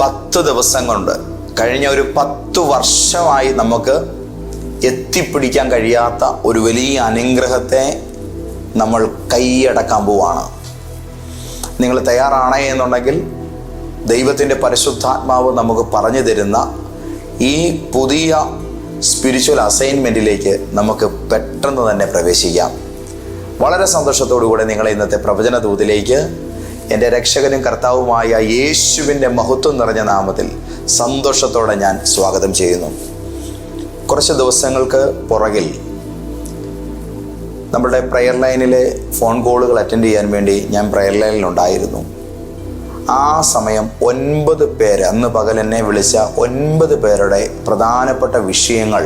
പത്ത് ദിവസം കൊണ്ട് കഴിഞ്ഞ ഒരു പത്ത് വർഷമായി നമുക്ക് എത്തിപ്പിടിക്കാൻ കഴിയാത്ത ഒരു വലിയ അനുഗ്രഹത്തെ നമ്മൾ കൈയടക്കാൻ പോവാണ്. നിങ്ങൾ തയ്യാറാണേ എന്നുണ്ടെങ്കിൽ ദൈവത്തിന്റെ പരിശുദ്ധാത്മാവ് നമുക്ക് പറഞ്ഞു തരുന്ന ഈ പുതിയ സ്പിരിച്വൽ അസൈൻമെന്റിലേക്ക് നമുക്ക് പെട്ടെന്ന് തന്നെ പ്രവേശിക്കാം. വളരെ സന്തോഷത്തോടു കൂടെ നിങ്ങളെ ഇന്നത്തെ പ്രവചന ദൂതിലേക്ക് എന്റെ രക്ഷകനും കർത്താവുമായ യേശുവിന്റെ മഹത്വം നിറഞ്ഞ നാമത്തിൽ സന്തോഷത്തോടെ ഞാൻ സ്വാഗതം ചെയ്യുന്നു. കുറച്ച് ദിവസങ്ങൾക്ക് പുറകിൽ നമ്മുടെ പ്രയർ ലൈനിലെ ഫോൺ കോളുകൾ അറ്റൻഡ് ചെയ്യാൻ വേണ്ടി ഞാൻ പ്രയർ ലൈനിലുണ്ടായിരുന്നു ആ സമയം ഒൻപത് പേര് അന്ന് പകൽ എന്നെ വിളിച്ച ഒൻപത് പേരുടെ പ്രധാനപ്പെട്ട വിഷയങ്ങൾ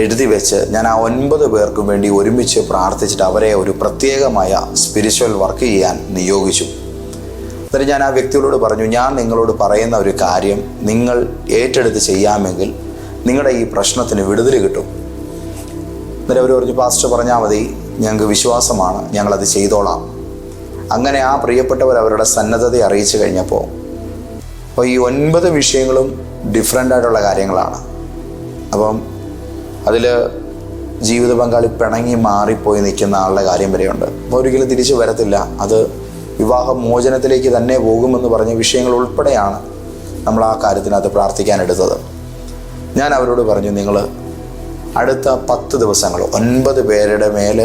എഴുതി വെച്ച് ഞാൻ ആ ഒൻപത് പേർക്കും വേണ്ടി ഒരുമിച്ച് പ്രാർത്ഥിച്ചിട്ട് അവരെ ഒരു പ്രത്യേകമായ സ്പിരിച്വൽ വർക്ക് ചെയ്യാൻ നിയോഗിച്ചു. എന്നിട്ട് ഞാൻ ആ വ്യക്തികളോട് പറഞ്ഞു ഞാൻ നിങ്ങളോട് പറയുന്ന ഒരു കാര്യം നിങ്ങൾ ഏറ്റെടുത്ത് ചെയ്യാമെങ്കിൽ നിങ്ങളുടെ ഈ പ്രശ്നത്തിന് വിടുതൽ കിട്ടും. എന്നിട്ട് അവർ പറഞ്ഞു പാസ്റ്റർ പറഞ്ഞാൽ മതി ഞങ്ങൾക്ക് വിശ്വാസമാണ് ഞങ്ങളത് ചെയ്തോളാം. അങ്ങനെ ആ പ്രിയപ്പെട്ടവർ അവരുടെ സന്നദ്ധത അറിയിച്ചു കഴിഞ്ഞപ്പോൾ അപ്പോൾ ഈ ഒൻപത് വിഷയങ്ങളും ഡിഫറെന്റ് ആയിട്ടുള്ള കാര്യങ്ങളാണ്. അപ്പം അതിൽ ജീവിത പങ്കാളി പിണങ്ങി മാറിപ്പോയി നിൽക്കുന്ന ആളുടെ കാര്യം വരെയുണ്ട്. ഒരിക്കലും തിരിച്ചു വരത്തില്ല. അത് വിവാഹ മോചനത്തിലേക്ക് തന്നെ പോകുമെന്ന് പറഞ്ഞ വിഷയങ്ങൾ ഉൾപ്പെടെയാണ് നമ്മൾ ആ കാര്യത്തിനകത്ത് പ്രാർത്ഥിക്കാനെടുത്തത് ഞാൻ അവരോട് പറഞ്ഞു നിങ്ങൾ അടുത്ത പത്ത് ദിവസങ്ങൾ ഒൻപത് പേരുടെ മേൽ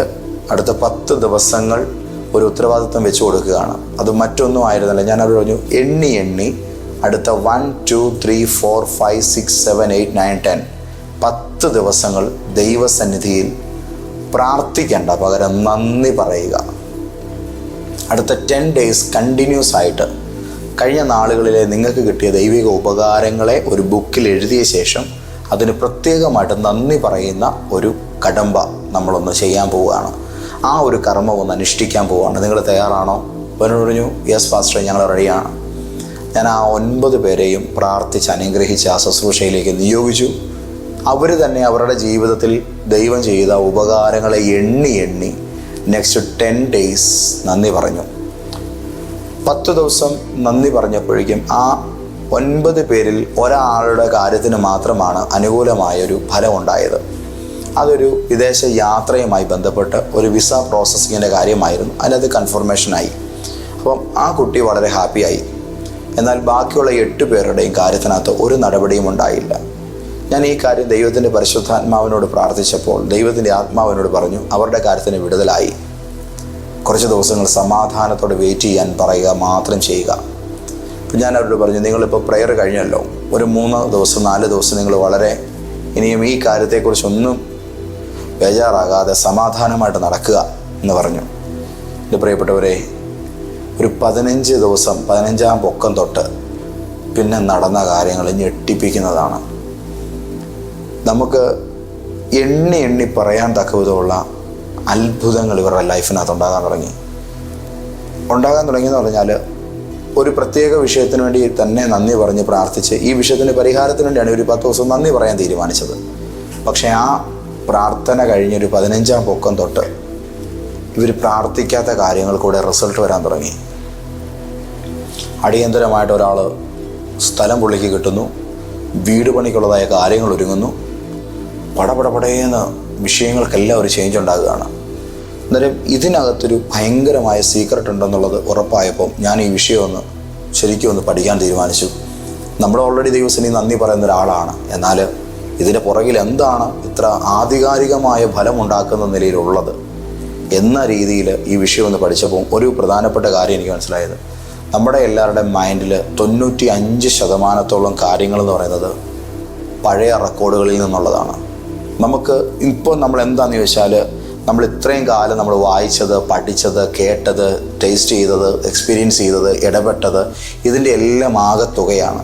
അടുത്ത പത്ത് ദിവസങ്ങൾ ഒരു ഉത്തരവാദിത്വം വെച്ച് കൊടുക്കുകയാണ്. അത് മറ്റൊന്നും ആയിരുന്നില്ല. ഞാൻ അവരോട് പറഞ്ഞു എണ്ണി എണ്ണി അടുത്ത one two three four five six seven eight nine ten പത്ത് ദിവസങ്ങൾ ദൈവസന്നിധിയിൽ പ്രാർത്ഥിക്കേണ്ട. പകരം നന്ദി പറയുക. അടുത്ത ടെൻ ഡേയ്സ് കണ്ടിന്യൂസ് ആയിട്ട് കഴിഞ്ഞ നാളുകളിലെ നിങ്ങൾക്ക് കിട്ടിയ ദൈവിക ഉപകാരങ്ങളെ ഒരു ബുക്കിൽ എഴുതിയ ശേഷം അതിന് പ്രത്യേകമായിട്ട് നന്ദി പറയുന്ന ഒരു കടമ്പ നമ്മളൊന്ന് ചെയ്യാൻ പോവുകയാണ്. ആ ഒരു കർമ്മം ഒന്ന് അനുഷ്ഠിക്കാൻ പോവുകയാണ്. നിങ്ങൾ തയ്യാറാണോ? അവനോട് പറഞ്ഞു യെസ് ഫാസ്റ്റർ ഞങ്ങൾ റെഡിയാണ്. ഞാൻ ആ ഒൻപത് പേരെയും പ്രാർത്ഥിച്ച് അനുഗ്രഹിച്ച് ആ ശുശ്രൂഷയിലേക്ക് നിയോഗിച്ചു. അവർ തന്നെ അവരുടെ ജീവിതത്തിൽ ദൈവം ചെയ്ത ഉപകാരങ്ങളെ എണ്ണി എണ്ണി നെക്സ്റ്റ് ടെൻ ഡേയ്സ് നന്ദി പറഞ്ഞു. പത്ത് ദിവസം നന്ദി പറഞ്ഞപ്പോഴേക്കും ആ ഒൻപത് പേരിൽ ഒരാളുടെ കാര്യത്തിന് മാത്രമാണ് അനുകൂലമായൊരു ഫലം ഉണ്ടായത് അതൊരു വിദേശ യാത്രയുമായി ബന്ധപ്പെട്ട് ഒരു വിസ പ്രോസസ്സിങ്ങിന്റെ കാര്യമായിരുന്നു. അതിനകത്ത് കൺഫർമേഷനായി അപ്പം ആ കുട്ടി വളരെ ഹാപ്പിയായി എന്നാൽ ബാക്കിയുള്ള എട്ട് പേരുടെയും കാര്യത്തിനകത്ത് ഒരു നടപടിയും ഉണ്ടായില്ല. ഞാൻ ഈ കാര്യം ദൈവത്തിന്റെ പരിശുദ്ധാത്മാവിനോട് പ്രാർത്ഥിച്ചപ്പോൾ ദൈവത്തിന്റെ ആത്മാവിനോട് പറഞ്ഞു അവരുടെ കാര്യത്തിന് വിടുതലായി. കുറച്ച് ദിവസങ്ങൾ സമാധാനത്തോടെ വെയിറ്റ് ചെയ്യാൻ പറയുക മാത്രം ചെയ്യുക. അപ്പം ഞാൻ അവരോട് പറഞ്ഞു നിങ്ങളിപ്പോൾ പ്രെയർ കഴിഞ്ഞല്ലോ. ഒരു മൂന്ന് ദിവസം നാല് ദിവസം നിങ്ങൾ വളരെ ഇനിയും ഈ കാര്യത്തെക്കുറിച്ചൊന്നും ബേജാറാകാതെ സമാധാനമായിട്ട് നടക്കുക എന്ന് പറഞ്ഞു. എന്റെ പ്രിയപ്പെട്ടവരെ ഒരു പതിനഞ്ച് ദിവസം പതിനഞ്ചാം പൊക്കം തൊട്ട് പിന്നെ നടന്ന കാര്യങ്ങൾ ഞെട്ടിപ്പിക്കുന്നതാണ് നമുക്ക് എണ്ണി എണ്ണി പറയാൻ തക്ക വിധമുള്ള അത്ഭുതങ്ങൾ ഇവരുടെ ലൈഫിനകത്ത് ഉണ്ടാകാൻ തുടങ്ങി. ഉണ്ടാകാൻ തുടങ്ങിയെന്ന് പറഞ്ഞാൽ ഒരു പ്രത്യേക വിഷയത്തിന് വേണ്ടി തന്നെ നന്ദി പറഞ്ഞ് പ്രാർത്ഥിച്ച് ഈ വിഷയത്തിന്റെ പരിഹാരത്തിന് വേണ്ടിയാണ് ഒരു പത്ത് ദിവസം നന്ദി പറയാൻ തീരുമാനിച്ചത്. പക്ഷേ ആ പ്രാർത്ഥന കഴിഞ്ഞൊരു പതിനഞ്ചാം പൊക്കം തൊട്ട് ഇവർ പ്രാർത്ഥിക്കാത്ത കാര്യങ്ങൾ കൂടെ റിസൾട്ട് വരാൻ തുടങ്ങി. അടിയന്തരമായിട്ട് ഒരാൾ സ്ഥലം പുള്ളിക്ക് കിട്ടുന്നു. വീട് പണിക്കുള്ളതായ കാര്യങ്ങൾ ഒരുങ്ങുന്നു. പടപടപടേന്ന് വിഷയങ്ങൾക്കെല്ലാം ഒരു ചേഞ്ച് ഉണ്ടാകുകയാണ്. അന്നേരം ഇതിനകത്തൊരു ഭയങ്കരമായ സീക്രട്ട് ഉണ്ടെന്നുള്ളത് ഉറപ്പായപ്പോൾ ഞാൻ ഈ വിഷയം ഒന്ന് ശരിക്കും ഒന്ന് പഠിക്കാൻ തീരുമാനിച്ചു. നമ്മൾ ഓൾറെഡി ദൈവസിനി നന്ദി പറയുന്ന ഒരാളാണ്. എന്നാൽ ഇതിന്റെ പുറകിൽ എന്താണ് ഇത്ര ആധികാരികമായ ഫലം ഉണ്ടാക്കുന്ന നിലയിലുള്ളത്? എന്ന രീതിയിൽ ഈ വിഷയം ഒന്ന് പഠിച്ചപ്പോൾ ഒരു പ്രധാനപ്പെട്ട കാര്യം എനിക്ക് മനസ്സിലായത്. നമ്മുടെ എല്ലാവരുടെ മൈൻഡിൽ തൊണ്ണൂറ്റി അഞ്ച് ശതമാനത്തോളം കാര്യങ്ങൾ എന്ന് പറയുന്നത് പഴയ റെക്കോർഡുകളിൽ നിന്നുള്ളതാണ്. നമുക്ക് ഇപ്പോൾ നമ്മൾ എന്താണെന്ന് ചോദിച്ചാൽ നമ്മൾ ഇത്രയും കാലം നമ്മൾ വായിച്ചത് പഠിച്ചത് കേട്ടത് ടേസ്റ്റ് ചെയ്തത് എക്സ്പീരിയൻസ് ചെയ്തത് ഇടപെട്ടത് ഇതിന്റെ എല്ലാം ആകത്തുകയാണ്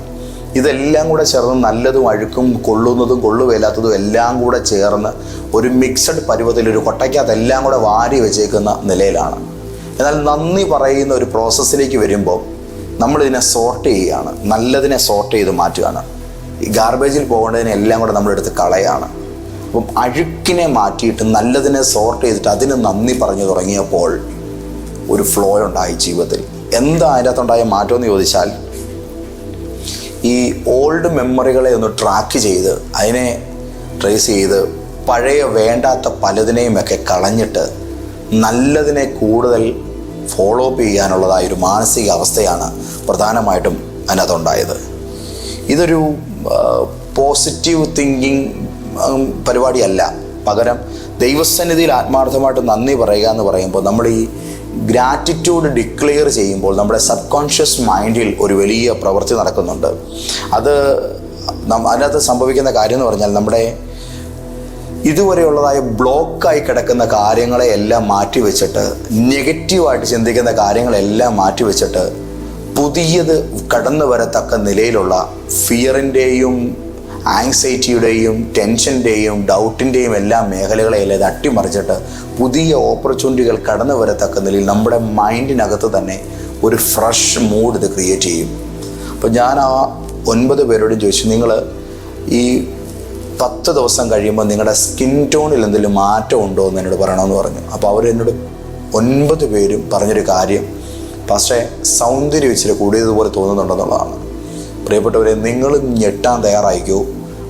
ഇതെല്ലാം കൂടെ ചേർന്ന് നല്ലതും അഴുക്കും കൊള്ളുന്നതും കൊള്ളുവേലാത്തതും എല്ലാം കൂടെ ചേർന്ന് ഒരു മിക്സഡ് പരുവത്തിൽ ഒരു കൊട്ടയ്ക്കകത്ത് എല്ലാം കൂടെ വാരി വെച്ചേക്കുന്ന നിലയിലാണ്. എന്നാൽ നന്ദി പറയുന്ന ഒരു പ്രോസസ്സിലേക്ക് വരുമ്പോൾ നമ്മളിതിനെ സോർട്ട് ചെയ്യുകയാണ്. നല്ലതിനെ സോർട്ട് ചെയ്ത് മാറ്റുകയാണ്. ഈ ഗാർബേജിൽ പോകേണ്ടതിനെ എല്ലാം കൂടെ നമ്മളെടുത്ത് കളയാണ്. അപ്പം അഴുക്കിനെ മാറ്റിയിട്ട് നല്ലതിനെ സോർട്ട് ചെയ്തിട്ട് അതിന് നന്ദി പറഞ്ഞു തുടങ്ങിയപ്പോൾ ഒരു ഫ്ലോ ഉണ്ടായി ജീവിതത്തിൽ. എന്താ അതിന്റെ അകത്തുണ്ടായ മാറ്റം എന്ന് ചോദിച്ചാൽ ഈ ഓൾഡ് മെമ്മറികളെ ഒന്ന് ട്രാക്ക് ചെയ്ത് അതിനെ ട്രേസ് ചെയ്ത് പഴയ വേണ്ടാത്ത പലതിനെയുമൊക്കെ കളഞ്ഞിട്ട് നല്ലതിനെ കൂടുതൽ ഫോളോ അപ്പ് ചെയ്യാനുള്ളതായ ഒരു മാനസിക അവസ്ഥയാണ് പ്രധാനമായിട്ടും അതിനകത്തുണ്ടായത്. ഇതൊരു പോസിറ്റീവ് തിങ്കിങ് പരിപാടിയല്ല. പകരം ദൈവസന്നിധിയിൽ ആത്മാർത്ഥമായിട്ട് നന്ദി പറയുക എന്ന് പറയുമ്പോൾ നമ്മൾ ഈ ഗ്രാറ്റിറ്റ്യൂഡ് ഡിക്ലെയർ ചെയ്യുമ്പോൾ നമ്മുടെ സബ് കോൺഷ്യസ് മൈൻഡിൽ ഒരു വലിയ പ്രവൃത്തി നടക്കുന്നുണ്ട്. അത് അതിനകത്ത് സംഭവിക്കുന്ന കാര്യം എന്ന് പറഞ്ഞാൽ നമ്മുടെ ഇതുവരെയുള്ളതായ ബ്ലോക്കായി കിടക്കുന്ന കാര്യങ്ങളെ എല്ലാം മാറ്റിവെച്ചിട്ട് നെഗറ്റീവായിട്ട് ചിന്തിക്കുന്ന കാര്യങ്ങളെല്ലാം മാറ്റി വെച്ചിട്ട് പുതിയത് കടന്നു വരത്തക്ക നിലയിലുള്ള ഫിയറിന്റെയും ആങ്സൈറ്റിയുടെയും ടെൻഷന്റെയും ഡൗട്ടിന്റെയും എല്ലാ മേഖലകളെയെല്ലാം ഇത് അട്ടിമറിച്ചിട്ട് പുതിയ ഓപ്പർച്യൂണിറ്റികൾ കടന്നു വരത്തക്ക നിലയിൽ നമ്മുടെ മൈൻഡിനകത്ത് തന്നെ ഒരു ഫ്രഷ് മൂഡ് ഇത് ക്രിയേറ്റ് ചെയ്യും. അപ്പോൾ ഞാൻ ആ ഒൻപത് പേരോട് ചോദിച്ചു നിങ്ങൾ ഈ പത്ത് ദിവസം കഴിയുമ്പോൾ നിങ്ങളുടെ സ്കിൻ ടോണിൽ എന്തെങ്കിലും മാറ്റം ഉണ്ടോ എന്ന് എന്നോട് പറയണമെന്ന് പറഞ്ഞു. അപ്പോൾ അവർ എന്നോട് ഒൻപത് പേരും പറഞ്ഞൊരു കാര്യം പക്ഷേ സൗന്ദര്യം ഇച്ചിരി കൂടിയതുപോലെ തോന്നുന്നുണ്ടെന്നുള്ളതാണ്. പ്രിയപ്പെട്ടവരെ നിങ്ങളും ഞെട്ടാൻ തയ്യാറായിക്കൂ?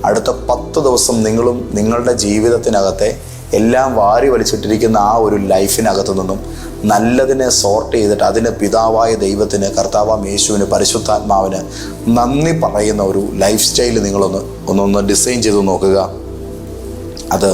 അടുത്ത പത്ത് ദിവസം നിങ്ങളും നിങ്ങളുടെ ജീവിതത്തിനകത്തെ എല്ലാം വാരി വലിച്ചിട്ടിരിക്കുന്ന ആ ഒരു ലൈഫിനകത്തു നിന്നും നല്ലതിനെ സോർട്ട് ചെയ്തിട്ട് അതിന് പിതാവായ ദൈവത്തിന് കർത്താവാം യേശുവിന് പരിശുദ്ധാത്മാവിന് നന്ദി പറയുന്ന ഒരു ലൈഫ് സ്റ്റൈൽ നിങ്ങളൊന്ന് ഒന്നൊന്ന് ഡിസൈൻ ചെയ്ത് നോക്കുക. അത്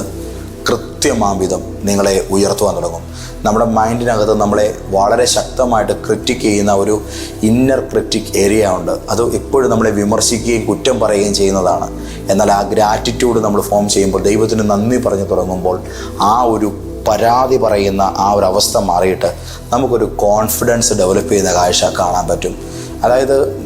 കൃത്യമാംവിധം നിങ്ങളെ ഉയർത്തുവാൻ തുടങ്ങും. നമ്മുടെ മൈൻഡിനകത്ത് നമ്മളെ വളരെ ശക്തമായിട്ട് ക്രിറ്റിക് ചെയ്യുന്ന ഒരു ഇന്നർ ക്രിറ്റിക് ഏരിയ ഉണ്ട്. അത് എപ്പോഴും നമ്മളെ വിമർശിക്കുകയും കുറ്റം പറയുകയും ചെയ്യുന്നതാണ്. എന്നാൽ ആ ഗ്രാറ്റിറ്റ്യൂഡ് നമ്മൾ ഫോം ചെയ്യുമ്പോൾ ദൈവത്തിന് നന്ദി പറഞ്ഞു തുടങ്ങുമ്പോൾ ആ ഒരു പരാതി പറയുന്ന ആ ഒരു അവസ്ഥ മാറിയിട്ട് നമുക്കൊരു കോൺഫിഡൻസ് ഡെവലപ്പ് ചെയ്യുന്ന കാഴ്ച കാണാൻ പറ്റും. അതായത്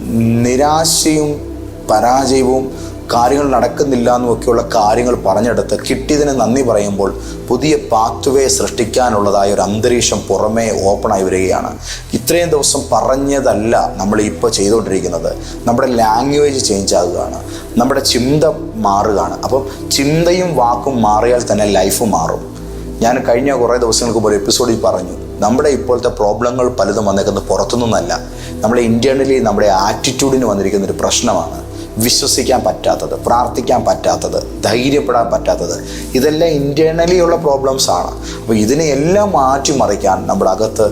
നിരാശയും പരാജയവും കാര്യങ്ങൾ നടക്കുന്നില്ല എന്നുമൊക്കെയുള്ള കാര്യങ്ങൾ പറഞ്ഞെടുത്ത് കിട്ടിയതിന് നന്ദി പറയുമ്പോൾ പുതിയ പാത്വേ സൃഷ്ടിക്കാനുള്ളതായ ഒരു അന്തരീക്ഷം പുറമേ ഓപ്പണായി വരികയാണ്. ഇത്രയും ദിവസം പറഞ്ഞതല്ല നമ്മൾ ഇപ്പോൾ ചെയ്തുകൊണ്ടിരിക്കുന്നത്. നമ്മുടെ ലാംഗ്വേജ് ചേഞ്ച് ആകുകയാണ്. നമ്മുടെ ചിന്ത മാറുകയാണ്. അപ്പം ചിന്തയും വാക്കും മാറിയാൽ തന്നെ ലൈഫ് മാറും. ഞാൻ കഴിഞ്ഞ കുറേ ദിവസങ്ങൾക്ക് ഒരു എപ്പിസോഡിൽ പറഞ്ഞു നമ്മുടെ ഇപ്പോഴത്തെ പ്രോബ്ലങ്ങൾ പലതും വന്നേക്കുന്നത് പുറത്തുനിന്നല്ല. നമ്മുടെ ഇന്റേർണലി നമ്മുടെ ആറ്റിറ്റ്യൂഡിന് വന്നിരിക്കുന്ന ഒരു പ്രശ്നമാണ്. വിശ്വസിക്കാൻ പറ്റാത്തത് പ്രാർത്ഥിക്കാൻ പറ്റാത്തത് ധൈര്യപ്പെടാൻ പറ്റാത്തത് ഇതെല്ലാം ഇന്റേർണലി ഉള്ള പ്രോബ്ലംസ് ആണ്. അപ്പോൾ ഇതിനെ എല്ലാം മാറ്റിമറിക്കാൻ നമ്മുടെ അകത്ത്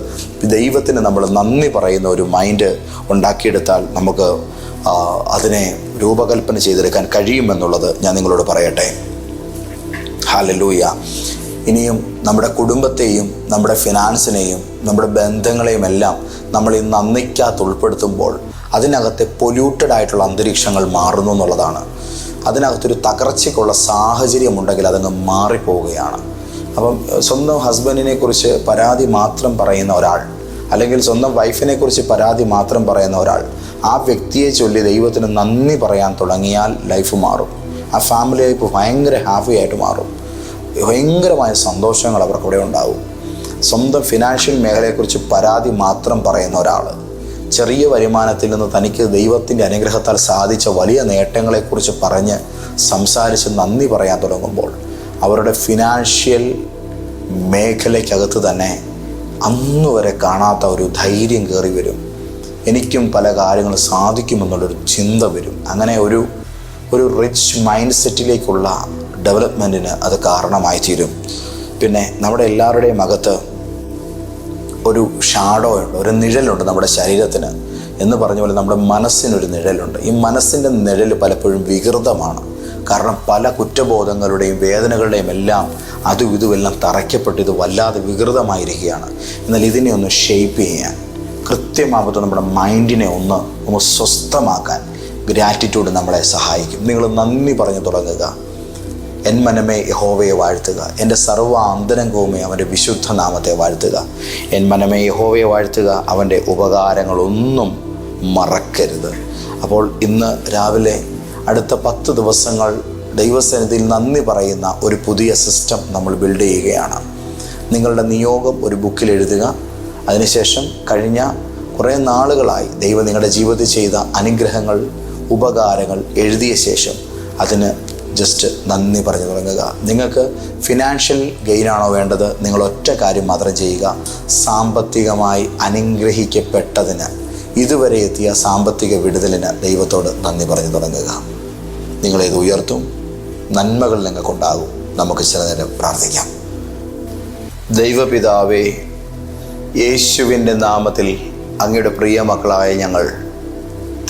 ദൈവത്തിന് നമ്മൾ നന്ദി പറയുന്ന ഒരു മൈൻഡ് ഉണ്ടാക്കിയെടുത്താൽ നമുക്ക് അതിനെ രൂപകൽപ്പന ചെയ്തെടുക്കാൻ കഴിയുമെന്നുള്ളത് ഞാൻ നിങ്ങളോട് പറയട്ടെ. ഹാലലൂയ ഇനിയും നമ്മുടെ കുടുംബത്തെയും നമ്മുടെ ഫിനാൻസിനെയും നമ്മുടെ ബന്ധങ്ങളെയും എല്ലാം നമ്മൾ ഈ നന്ദിക്കകത്ത് ഉൾപ്പെടുത്തുമ്പോൾ അതിനകത്തെ പൊല്യൂട്ടഡ് ആയിട്ടുള്ള അന്തരീക്ഷങ്ങൾ മാറുന്നു എന്നുള്ളതാണ്. അതിനകത്തൊരു തകർച്ചയ്ക്കുള്ള സാഹചര്യമുണ്ടെങ്കിൽ അതങ്ങ് മാറിപ്പോവുകയാണ്. അപ്പം സ്വന്തം ഹസ്ബൻഡിനെ കുറിച്ച് പരാതി മാത്രം പറയുന്ന ഒരാൾ അല്ലെങ്കിൽ സ്വന്തം വൈഫിനെ കുറിച്ച് പരാതി മാത്രം പറയുന്ന ഒരാൾ ആ വ്യക്തിയെ ചൊല്ലി ദൈവത്തിന് നന്ദി പറയാൻ തുടങ്ങിയാൽ ലൈഫ് മാറും. ആ ഫാമിലി ലൈഫ് ഭയങ്കര ഹാപ്പി ആയിട്ട് മാറും. ഭയങ്കരമായ സന്തോഷങ്ങൾ അവർക്കവിടെ ഉണ്ടാവും. സ്വന്തം ഫിനാൻഷ്യൽ മേഖലയെക്കുറിച്ച് പരാതി മാത്രം പറയുന്ന ഒരാൾ ചെറിയ വരുമാനത്തിൽ നിന്ന് തനിക്ക് ദൈവത്തിന്റെ അനുഗ്രഹത്താൽ സാധിച്ച വലിയ നേട്ടങ്ങളെക്കുറിച്ച് പറഞ്ഞ് സംസാരിച്ച് നന്ദി പറയാൻ തുടങ്ങുമ്പോൾ അവരുടെ ഫിനാൻഷ്യൽ മേഖലയ്ക്കകത്ത് തന്നെ അന്ന് വരെ കാണാത്ത ഒരു ധൈര്യം കയറി വരും. എനിക്കും പല കാര്യങ്ങളും സാധിക്കുമെന്നുള്ളൊരു ചിന്ത വരും. അങ്ങനെ ഒരു ഒരു റിച്ച് മൈൻഡ് സെറ്റിലേക്കുള്ള ഡെവലപ്മെന്റിന് അത് കാരണമായി തീരും. പിന്നെ നമ്മുടെ എല്ലാവരുടെയും അകത്ത് ഒരു ഷാഡോ ഉണ്ട് ഒരു നിഴലുണ്ട് നമ്മുടെ ശരീരത്തിന് എന്ന് പറഞ്ഞ പോലെ നമ്മുടെ മനസ്സിനൊരു നിഴലുണ്ട്. ഈ മനസ്സിന്റെ നിഴൽ പലപ്പോഴും വികൃതമാണ്. കാരണം പല കുറ്റബോധങ്ങളുടെയും വേദനകളുടെയും എല്ലാം അതും ഇതുമെല്ലാം തറയ്ക്കപ്പെട്ട് ഇത് വല്ലാതെ വികൃതമായിരിക്കുകയാണ്. എന്നാൽ ഇതിനെ ഒന്ന് ഷെയ്പ്പ് ചെയ്യാൻ കൃത്യമാകത്ത് നമ്മുടെ മൈൻഡിനെ ഒന്ന് ഒന്ന് സ്വസ്ഥമാക്കാൻ ഗ്രാറ്റിറ്റ്യൂഡ് നമ്മളെ സഹായിക്കും. നിങ്ങൾ നന്ദി പറഞ്ഞു തുടങ്ങുക. എൻ മനമേ യഹോവയെ വാഴ്ത്തുക. എന്റെ സർവ അന്തരംഗവുമേ അവന്റെ വിശുദ്ധ നാമത്തെ വാഴ്ത്തുക. എൻ മനമേ യഹോവയെ വാഴ്ത്തുക അവന്റെ ഉപകാരങ്ങളൊന്നും മറക്കരുത്. അപ്പോൾ ഇന്ന് രാവിലെ അടുത്ത പത്ത് ദിവസങ്ങൾ ദൈവസന്നിധിയിൽ നന്ദി പറയുന്ന ഒരു പുതിയ സിസ്റ്റം നമ്മൾ ബിൽഡ് ചെയ്യുകയാണ്. നിങ്ങളുടെ നിയോഗം ഒരു ബുക്കിൽ എഴുതുക. അതിനുശേഷം കഴിഞ്ഞ കുറേ നാളുകളായി ദൈവം നിങ്ങളുടെ ജീവിതത്തിൽ ചെയ്ത അനുഗ്രഹങ്ങൾ ഉപകാരങ്ങൾ എഴുതിയ ശേഷം അതിന് ജസ്റ്റ് നന്ദി പറഞ്ഞു തുടങ്ങുക. നിങ്ങൾക്ക് ഫിനാൻഷ്യൽ ഗെയിനാണോ വേണ്ടത്? നിങ്ങൾ ഒറ്റ കാര്യം മാത്രം ചെയ്യുക. സാമ്പത്തികമായി അനുഗ്രഹിക്കപ്പെട്ടതിന് ഇതുവരെ എത്തിയ സാമ്പത്തിക വിടുതലിന് ദൈവത്തോട് നന്ദി പറഞ്ഞു തുടങ്ങുക. നിങ്ങളേത് ഉയർത്തും നന്മകൾ നിങ്ങൾക്കുണ്ടാകും. നമുക്ക് ചില നേരം പ്രാർത്ഥിക്കാം. ദൈവപിതാവേ യേശുവിന്റെ നാമത്തിൽ അങ്ങയുടെ പ്രിയ മക്കളായ ഞങ്ങൾ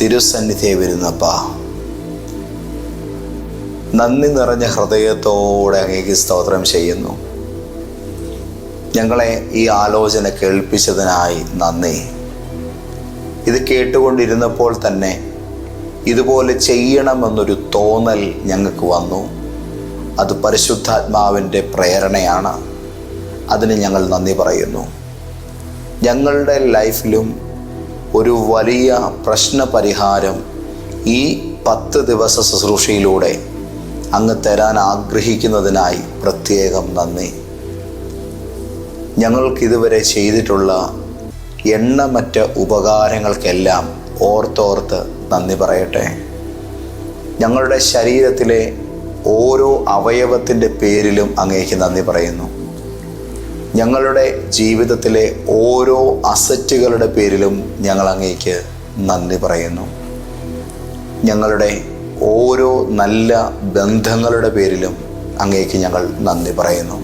തിരുസന്നിധിയെ വരുന്നപ്പാ. നന്ദി നിറഞ്ഞ ഹൃദയത്തോടെ അങ്ങേക്ക് സ്തോത്രം ചെയ്യുന്നു. ഞങ്ങളെ ഈ ആലോചന കേൾപ്പിച്ചതിനായി നന്ദി. ഇത് കേട്ടുകൊണ്ടിരുന്നപ്പോൾ തന്നെ ഇതുപോലെ ചെയ്യണമെന്നൊരു തോന്നൽ ഞങ്ങൾക്ക് വന്നു. അത് പരിശുദ്ധാത്മാവിന്റെ പ്രേരണയാണ്. അതിന് ഞങ്ങൾ നന്ദി പറയുന്നു. ഞങ്ങളുടെ ലൈഫിലും ഒരു വലിയ പ്രശ്നപരിഹാരം ഈ പത്ത് ദിവസ ശുശ്രൂഷയിലൂടെ അങ്ങ് തരാൻ ആഗ്രഹിക്കുന്നതിനായി പ്രത്യേകം നന്ദി. ഞങ്ങൾക്കിതുവരെ ചെയ്തിട്ടുള്ള എണ്ണമറ്റ ഉപകാരങ്ങൾക്കെല്ലാം ഓർത്തോർത്ത് നന്ദി പറയട്ടെ. ഞങ്ങളുടെ ശരീരത്തിലെ ഓരോ അവയവത്തിന്റെ പേരിലും അങ്ങേക്ക് നന്ദി പറയുന്നു. ഞങ്ങളുടെ ജീവിതത്തിലെ ഓരോ അസറ്റുകളുടെ പേരിലും ഞങ്ങൾ അങ്ങേക്ക് നന്ദി പറയുന്നു. ഞങ്ങളുടെ ഓരോ നല്ല ബന്ധങ്ങളുടെ പേരിലും അങ്ങേക്ക് ഞങ്ങൾ നന്ദി പറയുന്നു.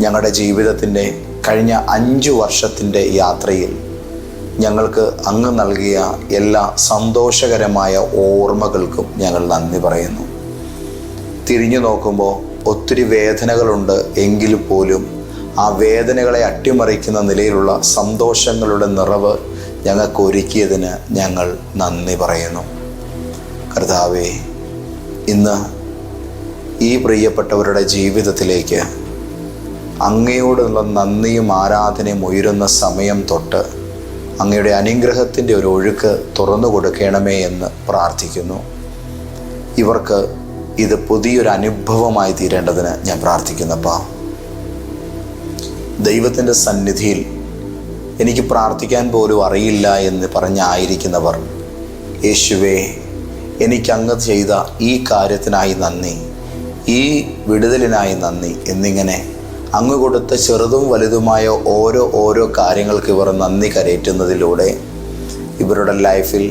ഞങ്ങളുടെ ജീവിതത്തിന്റെ കഴിഞ്ഞ അഞ്ചു വർഷത്തിന്റെ യാത്രയിൽ ഞങ്ങൾക്ക് അങ്ങ് നൽകിയ എല്ലാ സന്തോഷകരമായ ഓർമ്മകൾക്കും ഞങ്ങൾ നന്ദി പറയുന്നു. തിരിഞ്ഞു നോക്കുമ്പോൾ ഒത്തിരി വേദനകളുണ്ട് എങ്കിൽ പോലും ആ വേദനകളെ അട്ടിമറിക്കുന്ന നിലയിലുള്ള സന്തോഷങ്ങളുടെ നിറവ് ഞങ്ങൾക്ക് ഒരുക്കിയതിന് ഞങ്ങൾ നന്ദി പറയുന്നു. കർത്താവേ ഇന്ന് ഈ പ്രിയപ്പെട്ടവരുടെ ജീവിതത്തിലേക്ക് അങ്ങയോടുള്ള നന്ദിയും ആരാധനയും ഉയരുന്ന സമയം തൊട്ട് അങ്ങയുടെ അനുഗ്രഹത്തിന്റെ ഒരു ഒഴുക്ക് തുറന്നു കൊടുക്കണമേ എന്ന് പ്രാർത്ഥിക്കുന്നു. ഇവർക്ക് ഇത് പുതിയൊരു അനുഭവമായി തീരേണ്ടതിന് ഞാൻ പ്രാർത്ഥിക്കുന്നപ്പാ. ദൈവത്തിന്റെ സന്നിധിയിൽ എനിക്ക് പ്രാർത്ഥിക്കാൻ പോലും അറിയില്ല എന്ന് പറഞ്ഞായിരിക്കുന്നവർ യേശുവേ എനിക്ക് അങ്ങ് ചെയ്ത ഈ കാര്യത്തിനായി നന്ദി ഈ വിടുതലിനായി നന്ദി എന്നിങ്ങനെ അങ്ങ് കൊടുത്ത ചെറുതും വലുതുമായ ഓരോ ഓരോ കാര്യങ്ങൾക്ക് ഇവർ നന്ദി കരയറ്റുന്നതിലൂടെ ഇവരുടെ ലൈഫിൽ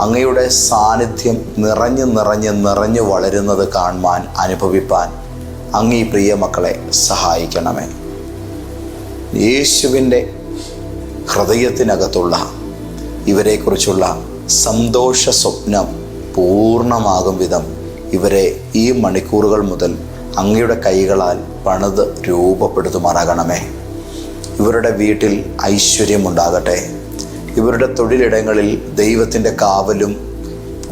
അങ്ങയുടെ സാന്നിധ്യം നിറഞ്ഞു നിറഞ്ഞ് നിറഞ്ഞു വളരുന്നത് കാണുവാൻ അനുഭവിപ്പാൻ അങ്ങ് ഈ പ്രിയ മക്കളെ സഹായിക്കണമേ. യേശുവിന്റെ ഹൃദയത്തിനകത്തുള്ള ഇവരെക്കുറിച്ചുള്ള സന്തോഷ സ്വപ്നം പൂർണമാകും വിധം ഇവരെ ഈ മണിക്കൂറുകൾ മുതൽ അങ്ങയുടെ കൈകളാൽ പണിത് രൂപപ്പെടുത്തുമാറാകണമേ. ഇവരുടെ വീട്ടിൽ ഐശ്വര്യമുണ്ടാകട്ടെ. ഇവരുടെ തൊഴിലിടങ്ങളിൽ ദൈവത്തിന്റെ കാവലും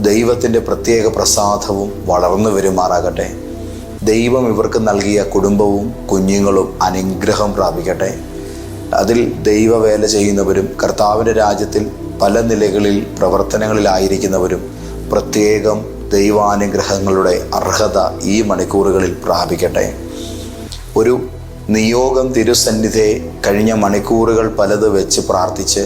ദൈവത്തിന്റെ പ്രത്യേക പ്രസാദവും വളർന്നു വരുമാറാകട്ടെ. ദൈവം ഇവർക്ക് നൽകിയ കുടുംബവും കുഞ്ഞുങ്ങളും അനുഗ്രഹം പ്രാപിക്കട്ടെ. അതിൽ ദൈവവേല ചെയ്യുന്നവരും കർത്താവിന്റെ രാജ്യത്തിൽ പല നിലകളിൽ പ്രവർത്തനങ്ങളിലായിരിക്കുന്നവരും പ്രത്യേകം ദൈവാനുഗ്രഹങ്ങളുടെ അർഹത ഈ മണിക്കൂറുകളിൽ പ്രാപിക്കട്ടെ. ഒരു നിയോഗം തിരുസന്നിധി കഴിഞ്ഞ മണിക്കൂറുകൾ പലത് വെച്ച് പ്രാർത്ഥിച്ച്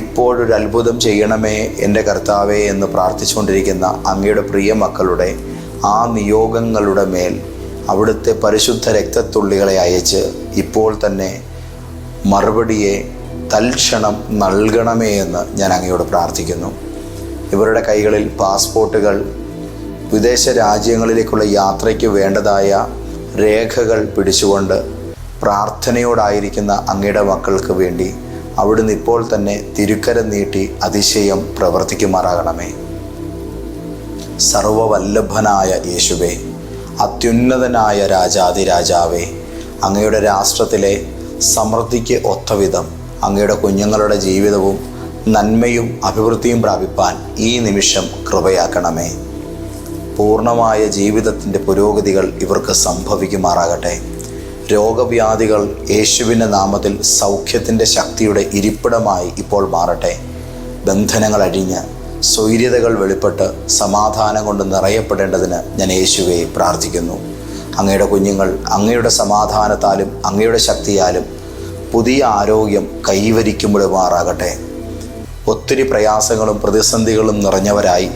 ഇപ്പോഴൊരു അത്ഭുതം ചെയ്യണമേ എന്റെ കർത്താവേ എന്ന് പ്രാർത്ഥിച്ചുകൊണ്ടിരിക്കുന്ന അങ്ങയുടെ പ്രിയ മക്കളുടെ ആ നിയോഗങ്ങളുടെ മേൽ അവിടുത്തെ പരിശുദ്ധ രക്തത്തുള്ളികളെ അയച്ച് ഇപ്പോൾ തന്നെ മറുപടിയെ തൽക്ഷണം നൽകണമേ എന്ന് ഞാൻ അങ്ങയോട് പ്രാർത്ഥിക്കുന്നു. ഇവരുടെ കൈകളിൽ പാസ്പോർട്ടുകൾ വിദേശ രാജ്യങ്ങളിലേക്കുള്ള യാത്രയ്ക്ക് വേണ്ടതായ രേഖകൾ പിടിച്ചുകൊണ്ട് പ്രാർത്ഥനയോടായിരിക്കുന്ന അങ്ങയുടെ മക്കൾക്ക് വേണ്ടി അവിടുന്ന് ഇപ്പോൾ തന്നെ തിരുക്കരം നീട്ടി അതിശയം പ്രവർത്തിക്കുമാറാകണമേ. സർവവല്ലഭനായ യേശുവേ അത്യുന്നതനായ രാജാതി രാജാവേ അങ്ങയുടെ രാഷ്ട്രത്തിലെ സമൃദ്ധിക്ക് ഒത്തവിധം അങ്ങയുടെ കുഞ്ഞുങ്ങളുടെ ജീവിതവും നന്മയും അഭിവൃദ്ധിയും പ്രാപിപ്പാൻ ഈ നിമിഷം കൃപയാക്കണമേ. പൂർണമായ ജീവിതത്തിന്റെ പുരോഗതികൾ ഇവർക്ക് സംഭവിക്കുമാറാകട്ടെ. രോഗവ്യാധികൾ യേശുവിന്റെ നാമത്തിൽ സൗഖ്യത്തിന്റെ ശക്തിയുടെ ഇരിപ്പിടമായി ഇപ്പോൾ മാറട്ടെ. ബന്ധനങ്ങൾ അഴിഞ്ഞ് സ്വൈര്യതകൾ വെളിപ്പെട്ട് സമാധാനം കൊണ്ട് നിറയപ്പെടേണ്ടതിന് ഞാൻ യേശുവെ പ്രാർത്ഥിക്കുന്നു. അങ്ങയുടെ കുഞ്ഞുങ്ങൾ അങ്ങയുടെ സമാധാനത്താലും അങ്ങയുടെ ശക്തിയാലും പുതിയ ആരോഗ്യം കൈവരിക്കുമ്പോഴുമാറാകട്ടെ. ഒത്തിരി പ്രയാസങ്ങളും പ്രതിസന്ധികളും നിറഞ്ഞവരായി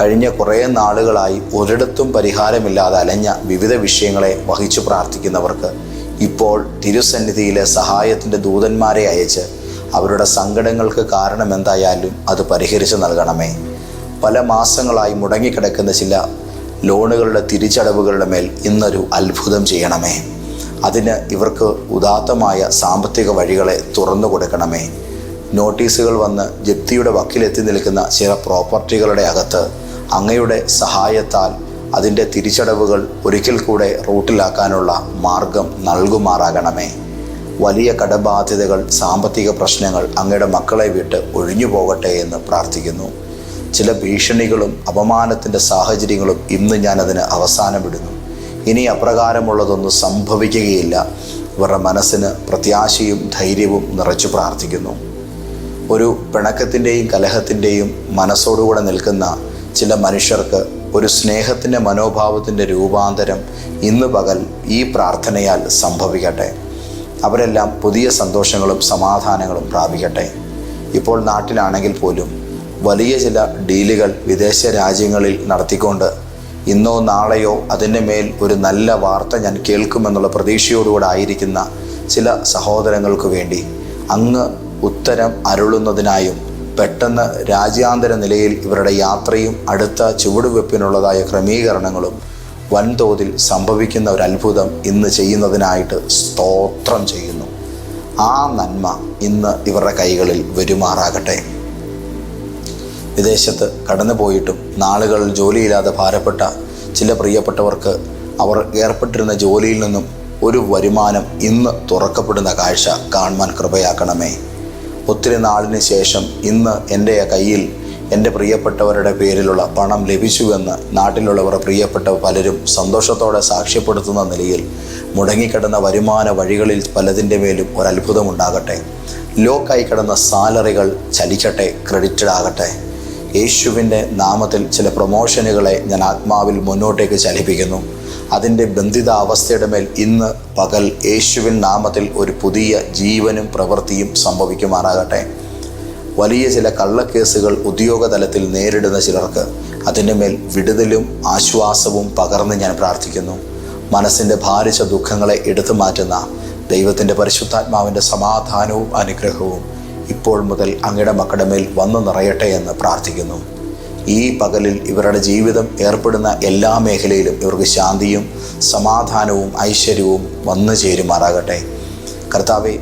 കഴിഞ്ഞ കുറേ നാളുകളായി ഒരിടത്തും പരിഹാരമില്ലാതെ അലഞ്ഞ വിവിധ വിഷയങ്ങളെ വഹിച്ചു പ്രാർത്ഥിക്കുന്നവർക്ക് ഇപ്പോൾ തിരുസന്നിധിയിലെ സഹായത്തിന്റെ ദൂതന്മാരെ അയച്ച് അവരുടെ സങ്കടങ്ങൾക്ക് കാരണം എന്തായാലും അത് പരിഹരിച്ചു നൽകണമേ. പല മാസങ്ങളായി മുടങ്ങിക്കിടക്കുന്ന ചില ലോണുകളുടെ തിരിച്ചടവുകളുടെ മേൽ ഇന്നൊരു അത്ഭുതം ചെയ്യണമേ. അതിന് ഇവർക്ക് ഉദാത്തമായ സാമ്പത്തിക വഴികളെ തുറന്നു കൊടുക്കണമേ നോട്ടീസുകൾ വന്ന് ജപ്തിയുടെ വക്കിലെത്തി നിൽക്കുന്ന ചില പ്രോപ്പർട്ടികളുടെ അകത്ത് അങ്ങയുടെ സഹായത്താൽ അതിന്റെ തിരിച്ചടവുകൾ ഒരിക്കൽ കൂടെ റൂട്ടിലാക്കാനുള്ള മാർഗം നൽകുമാറാകണമേ. വലിയ കടബാധ്യതകൾ സാമ്പത്തിക പ്രശ്നങ്ങൾ അങ്ങയുടെ മക്കളെ വിട്ട് ഒഴിഞ്ഞു പോകട്ടെ എന്ന് പ്രാർത്ഥിക്കുന്നു. ചില ഭീഷണികളും അപമാനത്തിന്റെ സാഹചര്യങ്ങളും ഇന്ന് ഞാനതിന് അവസാനം അവസാനമിടുന്നു ഇനി അപ്രകാരമുള്ളതൊന്നും സംഭവിക്കുകയില്ല. ഇവരുടെ മനസ്സിന് പ്രത്യാശയും ധൈര്യവും നിറച്ചു പ്രാർത്ഥിക്കുന്നു. ഒരു പിണക്കത്തിന്റെയും കലഹത്തിന്റെയും മനസ്സോടുകൂടെ നിൽക്കുന്ന ചില മനുഷ്യർക്ക് ഒരു സ്നേഹത്തിന്റെ മനോഭാവത്തിന്റെ രൂപാന്തരം ഇന്ന് പകൽ ഈ പ്രാർത്ഥനയാൽ സംഭവിക്കട്ടെ. അവരെല്ലാം പുതിയ സന്തോഷങ്ങളും സമാധാനങ്ങളും പ്രാപിക്കട്ടെ. ഇപ്പോൾ നാട്ടിലാണെങ്കിൽ പോലും വലിയ ചില ഡീലുകൾ വിദേശ രാജ്യങ്ങളിൽ നടത്തിക്കൊണ്ട് ഇന്നോ നാളെയോ അതിന്റെ മേൽ ഒരു നല്ല വാർത്ത ഞാൻ കേൾക്കുമെന്നുള്ള പ്രതീക്ഷയോടുകൂടെ ആയിരിക്കുന്ന ചില സഹോദരങ്ങൾക്ക് വേണ്ടി അങ്ങ് ഉത്തരം അരുളുന്നതിനായും പെട്ടെന്ന് രാജ്യാന്തര നിലയിൽ ഇവരുടെ യാത്രയും അടുത്ത ചുവടുവെപ്പിനുള്ളതായ ക്രമീകരണങ്ങളും വൻതോതിൽ സംഭവിക്കുന്ന ഒരു അത്ഭുതം ഇന്ന് ചെയ്യുന്നതിനായിട്ട് സ്തോത്രം ചെയ്യുന്നു. ആ നന്മ ഇന്ന് ഇവരുടെ കൈകളിൽ വരുമാറാകട്ടെ. വിദേശത്ത് കടന്നുപോയിട്ടും നാളുകൾ ജോലിയില്ലാതെ ഭാരപ്പെട്ട ചില പ്രിയപ്പെട്ടവർക്ക് അവർ ഏർപ്പെട്ടിരുന്ന ജോലിയിൽ നിന്നും ഒരു വരുമാനം ഇന്ന് തുറക്കപ്പെടുന്ന കാഴ്ച കാണുവാൻ കൃപയാക്കണമേ. ഒത്തിരി നാളിന് ശേഷം ഇന്ന് എന്റെ കയ്യിൽ എന്റെ പ്രിയപ്പെട്ടവരുടെ പേരിലുള്ള പണം ലഭിച്ചുവെന്ന് നാട്ടിലുള്ളവർ പ്രിയപ്പെട്ട പലരും സന്തോഷത്തോടെ സാക്ഷ്യപ്പെടുത്തുന്ന നിലയിൽ മുടങ്ങിക്കിടന്ന വരുമാന വഴികളിൽ പലതിന്റെ മേലും ഒരത്ഭുതമുണ്ടാകട്ടെ. ലോക്കായി കിടന്ന സാലറികൾ ചലിക്കട്ടെ ക്രെഡിറ്റഡ് ആകട്ടെ. യേശുവിന്റെ നാമത്തിൽ ചില പ്രൊമോഷനുകളെ ഞാൻ ആത്മാവിൽ മുന്നോട്ടേക്ക് ചലിപ്പിക്കുന്നു. അതിന്റെ ബന്ധിത അവസ്ഥയുടെ മേൽ ഇന്ന് പകൽ യേശുവിൻ നാമത്തിൽ ഒരു പുതിയ ജീവനും പ്രവൃത്തിയും സംഭവിക്കുമാറാകട്ടെ. വലിയ ചില കള്ളക്കേസുകൾ ഉദ്യോഗതലത്തിൽ നേരിടുന്ന ചിലർക്ക് അതിന്റെ മേൽ വിടുതലും ആശ്വാസവും പകർന്ന് ഞാൻ പ്രാർത്ഥിക്കുന്നു. മനസ്സിന്റെ ഭാരിച്ച ദുഃഖങ്ങളെ എടുത്തു മാറ്റുന്ന ദൈവത്തിന്റെ പരിശുദ്ധാത്മാവിന്റെ സമാധാനവും അനുഗ്രഹവും ഇപ്പോൾ മുതൽ അങ്ങയുടെ മക്കളുടെ മേൽ വന്നു നിറയട്ടെ എന്ന് പ്രാർത്ഥിക്കുന്നു. ഈ പകലിൽ ഇവരുടെ ജീവിതം ഏർപ്പെടുന്ന എല്ലാ മേഖലയിലും ഇവർക്ക് ശാന്തിയും സമാധാനവും ഐശ്വര്യവും വന്നു ചേരുമാറാകട്ടെ. കർത്താവെ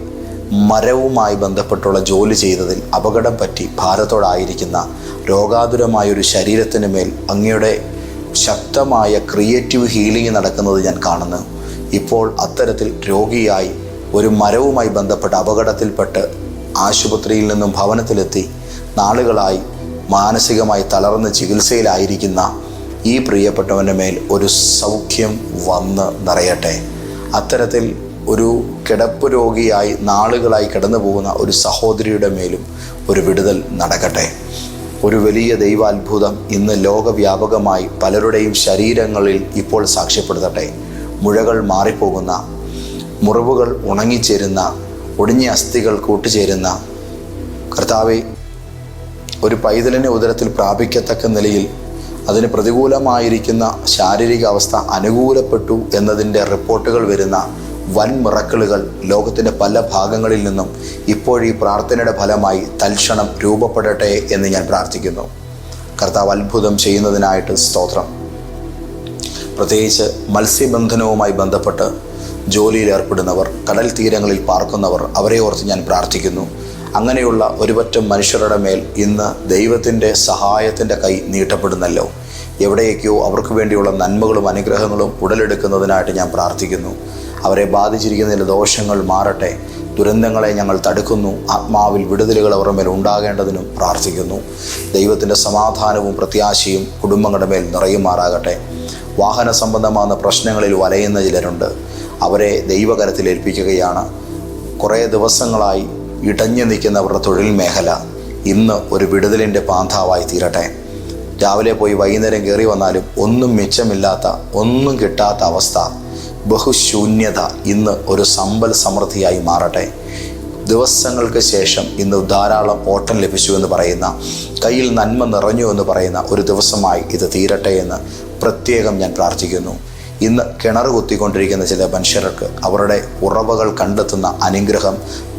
മരവുമായി ബന്ധപ്പെട്ടുള്ള ജോലി ചെയ്തതിൽ അപകടം പറ്റി ഭാരത്തോടായിരിക്കുന്ന രോഗാതുരമായ ഒരു ശരീരത്തിന് മേൽ അങ്ങയുടെ ശക്തമായ ക്രിയേറ്റീവ് ഹീലിംഗ് നടക്കുന്നത് ഞാൻ കാണുന്നു. ഇപ്പോൾ അത്തരത്തിൽ രോഗിയായി ഒരു മരവുമായി ബന്ധപ്പെട്ട അപകടത്തിൽപ്പെട്ട് ആശുപത്രിയിൽ നിന്നും ഭവനത്തിലെത്തി നാളുകളായി മാനസികമായി തളർന്ന് ചികിത്സയിലായിരിക്കുന്ന ഈ പ്രിയപ്പെട്ടവന്റെ മേൽ ഒരു സൗഖ്യം വന്ന് നിറയട്ടെ. അത്തരത്തിൽ ഒരു കിടപ്പ് രോഗിയായി നാളുകളായി കിടന്നു പോകുന്ന ഒരു സഹോദരിയുടെ മേലും ഒരു വിടുതൽ നടക്കട്ടെ. ഒരു വലിയ ദൈവാത്ഭുതം ഇന്ന് ലോകവ്യാപകമായി പലരുടെയും ശരീരങ്ങളിൽ ഇപ്പോൾ സാക്ഷ്യപ്പെടുത്തട്ടെ. മുഴകൾ മാറിപ്പോകുന്ന മുറിവുകൾ ഉണങ്ങിച്ചേരുന്ന ഒടിഞ്ഞ അസ്ഥികൾ കൂട്ടുചേരുന്ന കർത്താവെ ഒരു പൈതലിനെ ഉദരത്തിൽ പ്രാപിക്കത്തക്ക നിലയിൽ അതിന് പ്രതികൂലമായിരിക്കുന്ന ശാരീരിക അവസ്ഥ അനുകൂലപ്പെട്ടു എന്നതിന്റെ റിപ്പോർട്ടുകൾ വരുന്ന വൻ മിറക്കിളുകൾ ലോകത്തിന്റെ പല ഭാഗങ്ങളിൽ നിന്നും ഇപ്പോഴീ പ്രാർത്ഥനയുടെ ഫലമായി തൽക്ഷണം രൂപപ്പെടട്ടെ എന്ന് ഞാൻ പ്രാർത്ഥിക്കുന്നു. കർത്താവ് അത്ഭുതം ചെയ്യുന്നതിനായിട്ട് സ്തോത്രം. പ്രത്യേകിച്ച് മത്സ്യബന്ധനവുമായി ബന്ധപ്പെട്ട് ജോലിയിൽ ഏർപ്പെടുന്നവർ കടൽ തീരങ്ങളിൽ പാർക്കുന്നവർ അവരെ ഓർത്ത് ഞാൻ പ്രാർത്ഥിക്കുന്നു. അങ്ങനെയുള്ള ഒരുപറ്റം മനുഷ്യരുടെ മേൽ ഇന്ന് ദൈവത്തിന്റെ സഹായത്തിന്റെ കൈ നീട്ടപ്പെടുന്നല്ലോ. എവിടെയൊക്കെയോ അവർക്ക് വേണ്ടിയുള്ള നന്മകളും അനുഗ്രഹങ്ങളും ഉടലെടുക്കുന്നതിനായിട്ട് ഞാൻ പ്രാർത്ഥിക്കുന്നു. അവരെ ബാധിച്ചിരിക്കുന്ന ദോഷങ്ങൾ മാറട്ടെ. ദുരന്തങ്ങളെ ഞങ്ങൾ തടുക്കുന്നു. ആത്മാവിൽ വിടുതലുകൾ അവരുടെ മേൽ ഉണ്ടാകേണ്ടതിനും പ്രാർത്ഥിക്കുന്നു. ദൈവത്തിന്റെ സമാധാനവും പ്രത്യാശയും കുടുംബങ്ങളുടെ മേൽ നിറയുമാറാകട്ടെ. വാഹന സംബന്ധമാകുന്ന പ്രശ്നങ്ങളിൽ വലയുന്ന ചിലരുണ്ട്. അവരെ ദൈവകരത്തിൽ ഏൽപ്പിക്കുകയാണ്. കുറേ ദിവസങ്ങളായി ഇടഞ്ഞു നിൽക്കുന്നവരുടെ തൊഴിൽ മേഖല ഇന്ന് ഒരു വിടുതലിന്റെ പാന്താവായി തീരട്ടെ. രാവിലെ പോയി വൈകുന്നേരം കയറി വന്നാലും ഒന്നും മിച്ചമില്ലാത്ത ഒന്നും കിട്ടാത്ത അവസ്ഥ ബഹുശൂന്യത ഇന്ന് ഒരു സമ്പൽ സമൃദ്ധിയായി മാറട്ടെ. ദിവസങ്ങൾക്ക് ശേഷം ഇന്ന് ധാരാളം ഓട്ടം ലഭിച്ചു എന്ന് പറയുന്ന കയ്യിൽ നന്മ നിറഞ്ഞു എന്ന് പറയുന്ന ഒരു ദിവസമായി ഇത് തീരട്ടെ എന്ന് പ്രത്യേകം ഞാൻ പ്രാർത്ഥിക്കുന്നു. ഇന്ന് കിണർ കുത്തിക്കൊണ്ടിരിക്കുന്ന ചില മനുഷ്യർക്ക് അവരുടെ ഉറവകൾ കണ്ടെത്തുന്ന അനുഗ്രഹം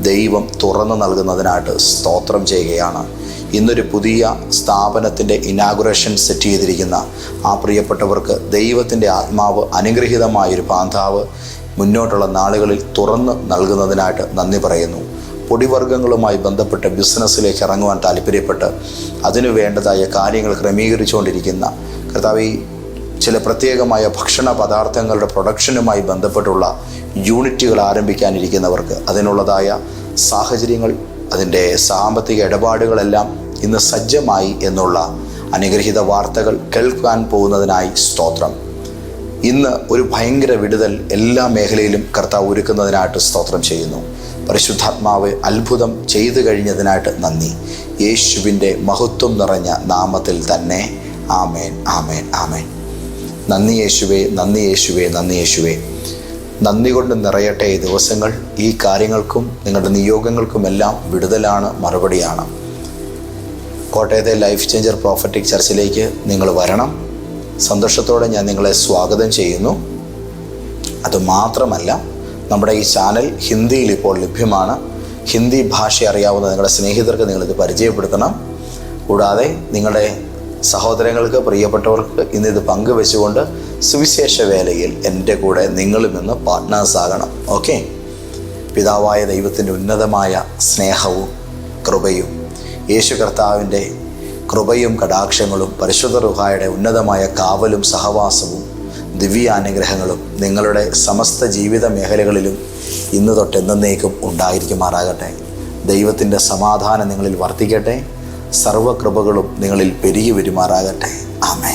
ദൈവം തുറന്നു നൽകുന്നതിനായിട്ട് സ്തോത്രം ചെയ്യുകയാണ്. ഇന്നൊരു പുതിയ സ്ഥാപനത്തിന്റെ ഇനാഗുറേഷൻ സെറ്റ് ചെയ്തിരിക്കുന്ന ആ പ്രിയപ്പെട്ടവർക്ക് ദൈവത്തിന്റെ ആത്മാവ് അനുഗ്രഹീതമായൊരു പാന്താവ് മുന്നോട്ടുള്ള നാളുകളിൽ തുറന്ന് നൽകുന്നതിനായിട്ട് നന്ദി പറയുന്നു. പൊടിവർഗങ്ങളുമായി ബന്ധപ്പെട്ട് ബിസിനസ്സിലേക്ക് ഇറങ്ങുവാൻ താല്പര്യപ്പെട്ട് അതിനു വേണ്ടതായ കാര്യങ്ങൾ ക്രമീകരിച്ചുകൊണ്ടിരിക്കുന്ന കർത്താവ് ചില പ്രത്യേകമായ ഭക്ഷണ പദാർത്ഥങ്ങളുടെ പ്രൊഡക്ഷനുമായി ബന്ധപ്പെട്ടുള്ള യൂണിറ്റുകൾ ആരംഭിക്കാനിരിക്കുന്നവർക്ക് അതിനുള്ളതായ സാഹചര്യങ്ങൾ അതിന്റെ സാമ്പത്തിക ഇടപാടുകളെല്ലാം ഇന്ന് സജ്ജമായി എന്നുള്ള അനുഗ്രഹീത വാർത്തകൾ കേൾക്കാൻ പോകുന്നതിനായി സ്തോത്രം. ഇന്ന് ഒരു ഭയങ്കര വിടുതൽ എല്ലാ മേഖലയിലും കർത്താവ് ഒരുക്കുന്നതിനായിട്ട് സ്തോത്രം ചെയ്യുന്നു. പരിശുദ്ധാത്മാവ് അത്ഭുതം ചെയ്തു കഴിഞ്ഞതിനായിട്ട് നന്ദി. യേശുവിന്റെ മഹത്വം നിറഞ്ഞ നാമത്തിൽ തന്നെ ആമേൻ ആമേൻ ആമേൻ. നന്ദി യേശുവേ നന്ദി യേശുവേ നന്ദി യേശുവേ. നന്ദി കൊണ്ട് നിറയട്ടെ ഈ ദിവസങ്ങൾ. ഈ കാര്യങ്ങൾക്കും നിങ്ങളുടെ നിയോഗങ്ങൾക്കുമെല്ലാം വിടുതലാണ് മറുപടിയാണ്. കോട്ടയത്തെ ലൈഫ് ചേഞ്ചർ പ്രോഫറ്റിക് ചർച്ചിലേക്ക് നിങ്ങൾ വരണം. സന്തോഷത്തോടെ ഞാൻ നിങ്ങളെ സ്വാഗതം ചെയ്യുന്നു. അതുമാത്രമല്ല നമ്മുടെ ഈ ചാനൽ ഹിന്ദിയിൽ ഇപ്പോൾ ലഭ്യമാണ്. ഹിന്ദി ഭാഷ അറിയാവുന്ന നിങ്ങളുടെ സ്നേഹിതർക്ക് നിങ്ങളിത് പരിചയപ്പെടുത്തണം. കൂടാതെ നിങ്ങളുടെ സഹോദരങ്ങൾക്ക് പ്രിയപ്പെട്ടവർക്ക് ഇന്നിത് പങ്കുവെച്ചുകൊണ്ട് സുവിശേഷ വേലയിൽ എന്റെ കൂടെ നിങ്ങളും ഇന്ന് പാർട്ട്നേഴ്സ് ആകണം ഓക്കെ? പിതാവായ ദൈവത്തിന്റെ ഉന്നതമായ സ്നേഹവും കൃപയും യേശു കർത്താവിന്റെ കൃപയും കടാക്ഷങ്ങളും പരിശുദ്ധ റുഹായുടെ ഉന്നതമായ കാവലും സഹവാസവും ദിവ്യാനുഗ്രഹങ്ങളും നിങ്ങളുടെ സമസ്ത ജീവിത മേഖലകളിലും ഇന്ന് തൊട്ട് എന്നേക്കും ഉണ്ടായിരിക്കുമാറാകട്ടെ. ദൈവത്തിന്റെ സമാധാനം നിങ്ങളിൽ വർദ്ധിക്കട്ടെ. സർവകൃപകളും നിങ്ങളിൽ പെരുകി വരുമാറാകട്ടെ. ആമേ